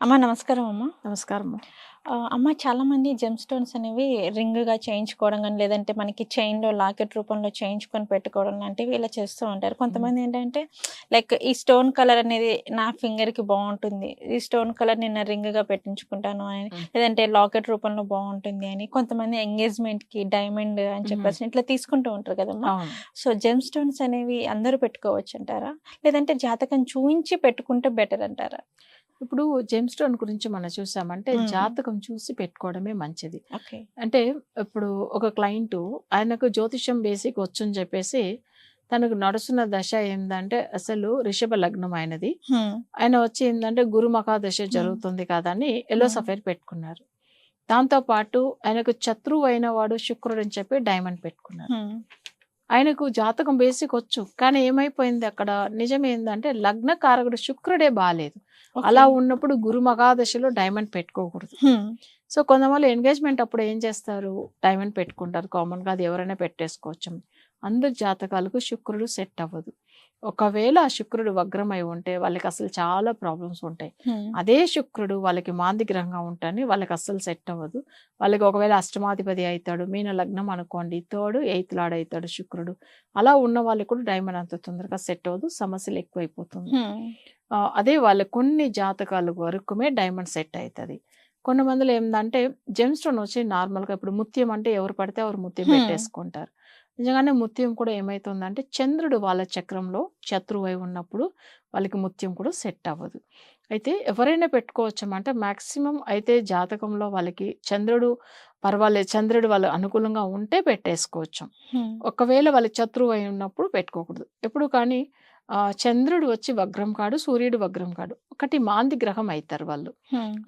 అమ్మ నమస్కారం అమ్మ. నమస్కారం అమ్మ చాలా మంది జెమ్ స్టోన్స్ అనేవి రింగ్గా చేయించుకోవడం కానీ లేదంటే మనకి చైన్లో లాకెట్ రూపంలో చేయించుకొని పెట్టుకోవడం లాంటివి ఇలా చేస్తూ ఉంటారు. కొంతమంది ఏంటంటే లైక్ ఈ స్టోన్ కలర్ అనేది నా finger కి బాగుంటుంది. ఈ స్టోన్ కలర్ నేను రింగ్గా పెట్టించుకుంటాను అని. లేదంటే లాకెట్ రూపంలో బాగుంటుంది అని కొంతమంది engagement కి డైమండ్ అని చెప్పేసి ఇట్లా తీసుకుంటూ ఉంటారు కదమ్మా సో జెమ్ స్టోన్స్ అనేవి అందరూ పెట్టుకోవచ్చు అంటారా? లేదంటే జాతకం చూయించి పెట్టుకుంటే బెటర్ అంటారా? ఇప్పుడు జెమ్ స్టోన్ గురించి మనం చూసామంటే. జాతకం చూసి పెట్టుకోవడమే మంచిది. అంటే ఇప్పుడు ఒక క్లయింట్ ఆయనకు జ్యోతిష్యం బేసిక్ వచ్చని చెప్పేసి తనకు నడుస్తున్న దశ ఏంటంటే అసలు రిషభ లగ్నం ఆయనది. ఆయన వచ్చి ఏంటంటే గురుమఖా దశ జరుగుతుంది కదా అని ఎల్లో. సఫైర్ పెట్టుకున్నారు. దాంతో పాటు ఆయనకు శత్రువు అయిన వాడు శుక్రుడు అని చెప్పి డైమండ్ పెట్టుకున్నారు. ఆయనకు జాతకం బేసిక్ వచ్చు. కానీ ఏమైపోయింది అక్కడ? నిజం ఏంటంటే లగ్న కారకుడు శుక్రుడే బాగాలేదు అలా ఉన్నప్పుడు గురు మగాదశలో డైమండ్ పెట్టుకోకూడదు. సో కొంతమంది ఎంగేజ్మెంట్ అప్పుడు ఏం చేస్తారు? డైమండ్ పెట్టుకుంటారు. కామన్గా అది ఎవరైనా పెట్టేసుకోవచ్చు. అందరి జాతకాలకు శుక్రుడు సెట్ అవ్వదు. ఒకవేళ ఆ శుక్రుడు వగ్రమై ఉంటే వాళ్ళకి అసలు చాలా ప్రాబ్లమ్స్ ఉంటాయి. అదే శుక్రుడు వాళ్ళకి మాంది గ్రహంగా ఉంటాని వాళ్ళకి అస్సలు సెట్ అవ్వదు. వాళ్ళకి ఒకవేళ అష్టమాధిపతి అవుతాడు మీన లగ్నం అనుకోండి థర్డ్ ఎయిత్ లాడ్ అవుతాడు శుక్రుడు. అలా ఉన్న వాళ్ళకి కూడా డైమండ్ అంత తొందరగా సెట్ అవ్వదు. సమస్యలు ఎక్కువైపోతుంది. అదే వాళ్ళ కొన్ని జాతకాల వరకుమే డైమండ్ సెట్ అవుతుంది కొన్ని మందిలో ఏంటంటే జెమ్ స్టోన్ వచ్చి నార్మల్గా ఇప్పుడు ముత్యం అంటే ఎవరు పడితే ఎవరు ముత్యం. పెట్టేసుకుంటారు. నిజంగానే ముత్యం కూడా ఏమైతుందంటే చంద్రుడు వాళ్ళ చక్రంలో శత్రువై ఉన్నప్పుడు వాళ్ళకి ముత్యం కూడా సెట్ అవ్వదు. అయితే ఎవరైనా పెట్టుకోవచ్చమంటే మాక్సిమం అయితే జాతకంలో వాళ్ళకి చంద్రుడు పర్వాలేదు చంద్రుడు వాళ్ళు అనుకూలంగా ఉంటే పెట్టేసుకోవచ్చు. ఒకవేళ వాళ్ళ శత్రువు అయి ఉన్నప్పుడు పెట్టుకోకూడదు. ఎప్పుడు కానీ చంద్రుడు వచ్చి వగ్రం కాడు సూర్యుడు వగ్రం కాడు. ఒకటి మాంది గ్రహం అవుతారు వాళ్ళు.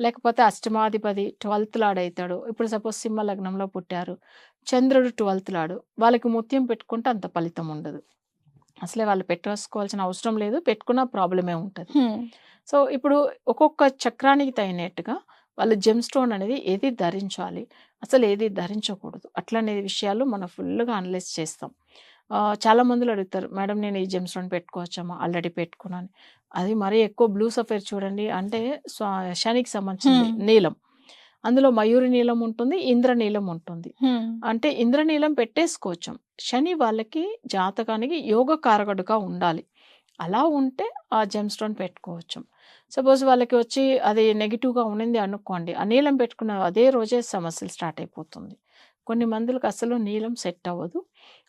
లేకపోతే అష్టమాధిపతి ట్వెల్త్ లాడ్ అవుతాడు ఇప్పుడు సపోజ్ సింహ లగ్నంలో పుట్టారు. చంద్రుడు ట్వెల్త్ లాడు. వాళ్ళకి ముత్యం పెట్టుకుంటే అంత ఫలితం ఉండదు. అసలే వాళ్ళు పెట్టేసుకోవాల్సిన అవసరం లేదు. పెట్టుకున్న ప్రాబ్లమే ఉంటుంది. సో ఇప్పుడు ఒక్కొక్క చక్రానికి తగినట్టుగా వాళ్ళు జెమ్ స్టోన్ అనేది ఏది ధరించాలి? అసలు ఏది ధరించకూడదు? అట్లనే విషయాలు మనం ఫుల్గా అనలైజ్ చేస్తాం. చాలా మందిలో అడుగుతారు. మేడం నేను ఈ జెమ్ స్టోన్ పెట్టుకోవచ్చమ్మా ఆల్రెడీ పెట్టుకున్నాను అది మరీ ఎక్కువ బ్లూ సఫేర్ చూడండి అంటే శనికి సంబంధించింది Hmm. నీలం. అందులో మయూరి నీలం ఉంటుంది ఇంద్ర నీలం ఉంటుంది. అంటే ఇంద్రనీలం పెట్టేసుకోవచ్చు. శని వాళ్ళకి జాతకానికి యోగ కారకుడుగా ఉండాలి. అలా ఉంటే ఆ జెమ్ స్టోన్ పెట్టుకోవచ్చు. సపోజ్ వాళ్ళకి వచ్చి అది నెగిటివ్గా ఉండింది అనుకోండి ఆ నీలం పెట్టుకున్న అదే రోజే సమస్యలు స్టార్ట్ అయిపోతుంది. కొన్ని మందులకు అసలు నీలం సెట్ అవ్వదు.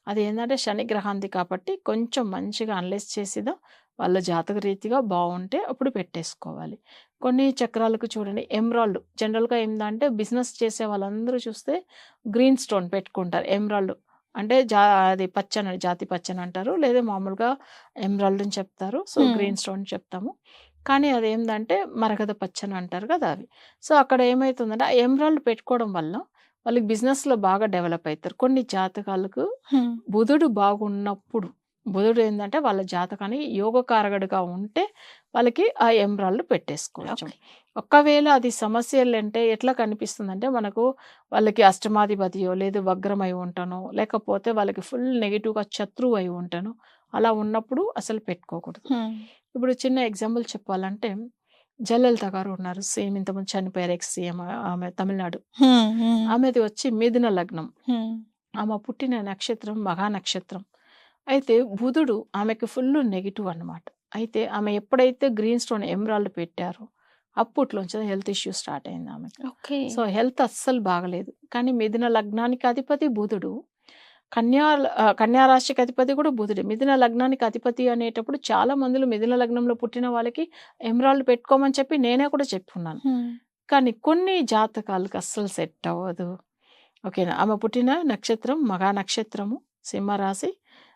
అది ఏంటంటే శని గ్రహాంది కాబట్టి కొంచెం మంచిగా అనలైజ్ చేసిదా వాళ్ళ జాతక రీతిగా బాగుంటే అప్పుడు పెట్టేసుకోవాలి. కొన్ని చక్రాలకు చూడండి ఎమ్రాల్డ్. జనరల్గా ఏంటంటే బిజినెస్ చేసే వాళ్ళందరూ చూస్తే గ్రీన్ స్టోన్ పెట్టుకుంటారు ఎమ్రాల్డ్. అంటే జా అది పచ్చని జాతి పచ్చని అంటారు. లేదా మామూలుగా ఎమ్రాల్డ్ అని చెప్తారు. సో. గ్రీన్ స్టోన్ చెప్తాము. కానీ అది ఏంటంటే మరకత పచ్చని అంటారు కదా అవి. సో అక్కడ ఏమవుతుందంటే ఆ ఎమ్రాల్డ్ పెట్టుకోవడం వల్ల వాళ్ళకి బిజినెస్లో బాగా డెవలప్ అవుతారు కొన్ని జాతకాలకు బుధుడు బాగున్నప్పుడు బుధుడు ఏంటంటే వాళ్ళ జాతకానికి యోగకారకుడుగా ఉంటే వాళ్ళకి ఆ ఎమ్రాల్డ్ పెట్టేసుకోవచ్చు. ఒకవేళ అది సమస్యలు అంటే ఎట్లా కనిపిస్తుందంటే మనకు వాళ్ళకి అష్టమాధిపతియో లేదు వగ్రమై ఉంటానో లేకపోతే వాళ్ళకి ఫుల్ నెగిటివ్గా శత్రువు అయి ఉంటానో అలా ఉన్నప్పుడు అసలు పెట్టుకోకూడదు. ఇప్పుడు చిన్న ఎగ్జాంపుల్ చెప్పాలంటే జయలలిత గారు ఉన్నారు. సేమ్ ఇంతకుముందు చనిపోయారు ఎక్స్ సీఎం ఆమె తమిళనాడు. ఆమెది వచ్చి మిథున లగ్నం. ఆమె పుట్టిన నక్షత్రం మఘా నక్షత్రం అయితే బుధుడు ఆమెకి ఫుల్ నెగిటివ్ అన్నమాట. అయితే ఆమె ఎప్పుడైతే గ్రీన్ స్టోన్ ఎమరాల్డ్ పెట్టారో అప్పట్లోంచి హెల్త్ ఇష్యూ స్టార్ట్ అయింది ఆమెకి. ఓకే. సో హెల్త్ అస్సలు బాగలేదు. కానీ మిథున లగ్నానికి అధిపతి బుధుడు. కన్యా కన్యా రాశికి అధిపతి కూడా బుధుడే. మిథున లగ్నానికి అధిపతి అనేటప్పుడు చాలా మందిలో మిథున లగ్నంలో పుట్టిన వాళ్ళకి ఎమరాల్డ్ పెట్టుకోమని చెప్పి నేనే కూడా చెప్పుకున్నాను కానీ కొన్ని జాతకాలకు అస్సలు సెట్ అవ్వదు. ఓకేనా? ఆమె పుట్టిన నక్షత్రం మగా నక్షత్రము సింహరాశి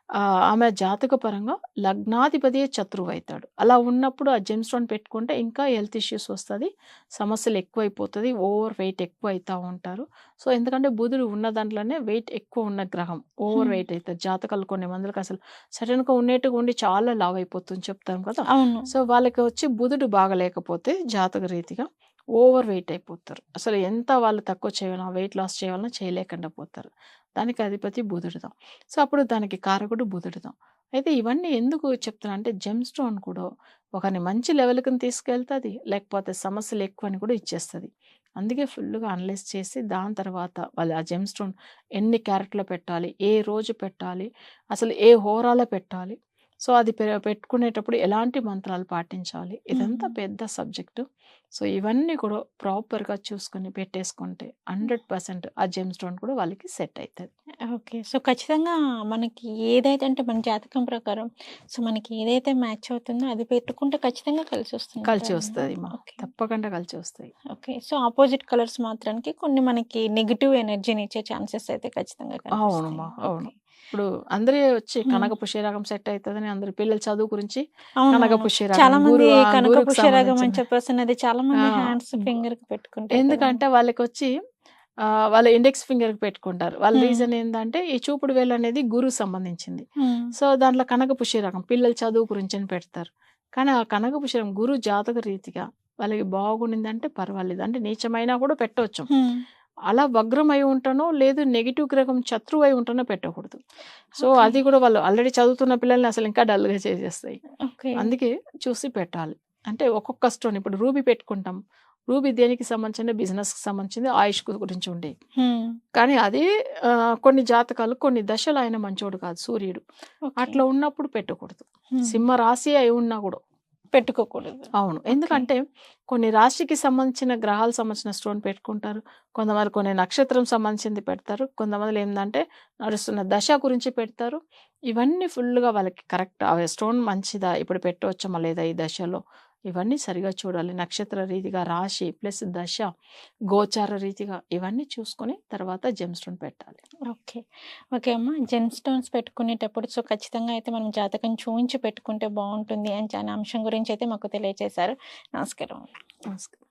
ఆ, ఆమె జాతక పరంగా లగ్నాధిపతి శత్రువు అవుతాడు అలా ఉన్నప్పుడు ఆ జెమ్ స్టోన్ పెట్టుకుంటే ఇంకా హెల్త్ ఇష్యూస్ వస్తుంది సమస్యలు ఎక్కువైపోతుంది ఓవర్ వెయిట్ ఎక్కువ అవుతూ ఉంటారు. సో ఎందుకంటే బుధుడు ఉన్న దాంట్లోనే వెయిట్ ఎక్కువ ఉన్న గ్రహం ఓవర్. వెయిట్ అవుతుంది జాతకాలు కొన్ని మందికి అసలు సడన్గా ఉన్నట్టుగా ఉండి చాలా లావ్ అయిపోతుంది చెప్తాం కదా. అవును. సో వాళ్ళకి వచ్చి బుధుడు బాగలేకపోతే జాతక రీతిగా ఓవర్ వెయిట్ అయిపోతారు. అసలు ఎంత వాళ్ళు తక్కువ చేయాలన్నా వెయిట్ లాస్ చేయాలన్నా చేయలేకుండా పోతారు. దానికి అధిపతి బుధుడుదాం సో అప్పుడు దానికి కారకుడు బుధుడుదాం అయితే ఇవన్నీ ఎందుకు చెప్తున్నా అంటే జెమ్ స్టోన్ కూడా ఒకరిని మంచి లెవెల్‌కి తీసుకెళ్తుంది లేకపోతే సమస్యలు ఎక్కువని కూడా ఇచ్చేస్తుంది అందుకే ఫుల్‌గా అనలైజ్ చేసి దాని తర్వాత వాళ్ళు ఆ జెమ్ స్టోన్ ఎన్ని క్యారెట్‌లో పెట్టాలి? ఏ రోజు పెట్టాలి? అసలు ఏ హోరాలో పెట్టాలి? సో, అది పెట్టుకునేటప్పుడు ఎలాంటి మంత్రాలు పాటించాలి? ఇదంతా. పెద్ద సబ్జెక్టు. సో, ఇవన్నీ కూడా ప్రాపర్‌గా చూసుకొని పెట్టేసుకుంటే 100% ఆ జెమ్ స్టోన్ కూడా వాళ్ళకి సెట్ అయితది. ఓకే. సో, ఖచ్చితంగా మనకి ఏదైతే అంటే మన జాతకం ప్రకారం సో, మనకి ఏదైతే మ్యాచ్ అవుతుందో అది పెట్టుకుంటే ఖచ్చితంగా? కలిసి వస్తదిమా. ఓకే. తప్పకుండా కలిసి వస్తాయి. ఓకే. సో, అపోజిట్ కలర్స్ మాత్రానికి కొన్ని మనకి నెగెటివ్ ఎనర్జీని ఇచ్చే ఛాన్సెస్ అయితే ఖచ్చితంగా. అవునమ్మా. అవును. ఇప్పుడు అందరే వచ్చి. కనక పుష్యరాగం సెట్ అయితదని అందరు పిల్లల చదువు గురించి కనక. పుష్యరాగం చాలా మంది గురు ఆ కనక గురువుకి పుష్యరాగం అని చాలా మంది! హ్యాండ్స్, బ ఫింగర్‌కి పెట్టుకుంటారు! ఎందుకంటే వాళ్ళకొచ్చి ఆహ్, వాళ్ళ ఇండెక్స్ ఫింగర్‌కి పెట్టుకుంటారు. వాళ్ళ. రీజన్ ఏందంటే ఈ చూపుడు వేలు అనేది గురువుకి సంబంధించింది. సో, దాంట్లో కనక పుష్యరాగం పిల్లల చదువు గురించని పెడతారు. కానీ ఆ కనక పుష్యరాగం గురువు జాతక రీతిగా వాళ్ళకి బాగుండిందంటే పర్వాలేదు. అంటే నీచమైనా కూడా పెట్టొచ్చు. అలా వగ్రమై ఉంటానో లేదు నెగెటివ్ గ్రహం శత్రువై ఉంటానో పెట్టకూడదు. సో. అది కూడా వాళ్ళు ఆల్రెడీ చదువుతున్న పిల్లల్ని అసలు ఇంకా డల్‌గా చేసేస్తాయి. అందుకే చూసి పెట్టాలి. అంటే ఒక్కొక్క స్టోన్ ఇప్పుడు రూబీ పెట్టుకుంటాం. రూబీ దేనికి సంబంధించింది? బిజినెస్‌కి సంబంధించింది. ఆయుష్ గురించి ఉండేవి. హ్మ్. కానీ అదే కొన్ని జాతకాలు కొన్ని దశలు ఆయన మంచోడు కాదు సూర్యుడు. అట్లా ఉన్నప్పుడు పెట్టకూడదు. సింహ రాశి అయి ఉన్నా కూడా. పెట్టుకోకూడదు. అవును. ఎందుకంటే కొన్ని రాశికి సంబంధించిన గ్రహాలకు సంబంధించిన స్టోన్ పెట్టుకుంటారు. కొంతమంది కొన్ని నక్షత్రం సంబంధించింది పెడతారు. కొంతమందిలో ఏందంటే నడుస్తున్న దశ గురించి పెడతారు. ఇవన్నీ ఫుల్‌గా వాళ్ళకి కరెక్ట్ స్టోన్ మంచిదా? ఇప్పుడు పెట్టవచ్చమా లేదా ఈ దశలో? ఇవన్నీ సరిగ్గా చూడాలి. నక్షత్ర రీతిగా రాశి ప్లస్ దశ, గోచార రీతిగా ఇవన్నీ చూసుకొని తర్వాత జెమ్ స్టోన్ పెట్టాలి. ఓకే. ఓకే అమ్మ. జెమ్ స్టోన్స్ పెట్టుకునేటప్పుడు సో, ఖచ్చితంగా అయితే మనం జాతకం చూయించి పెట్టుకుంటే బావుంటుంది అని అనే అంశం గురించి అయితే మాకు తెలియజేశారు. నమస్కారం. నమస్కారం.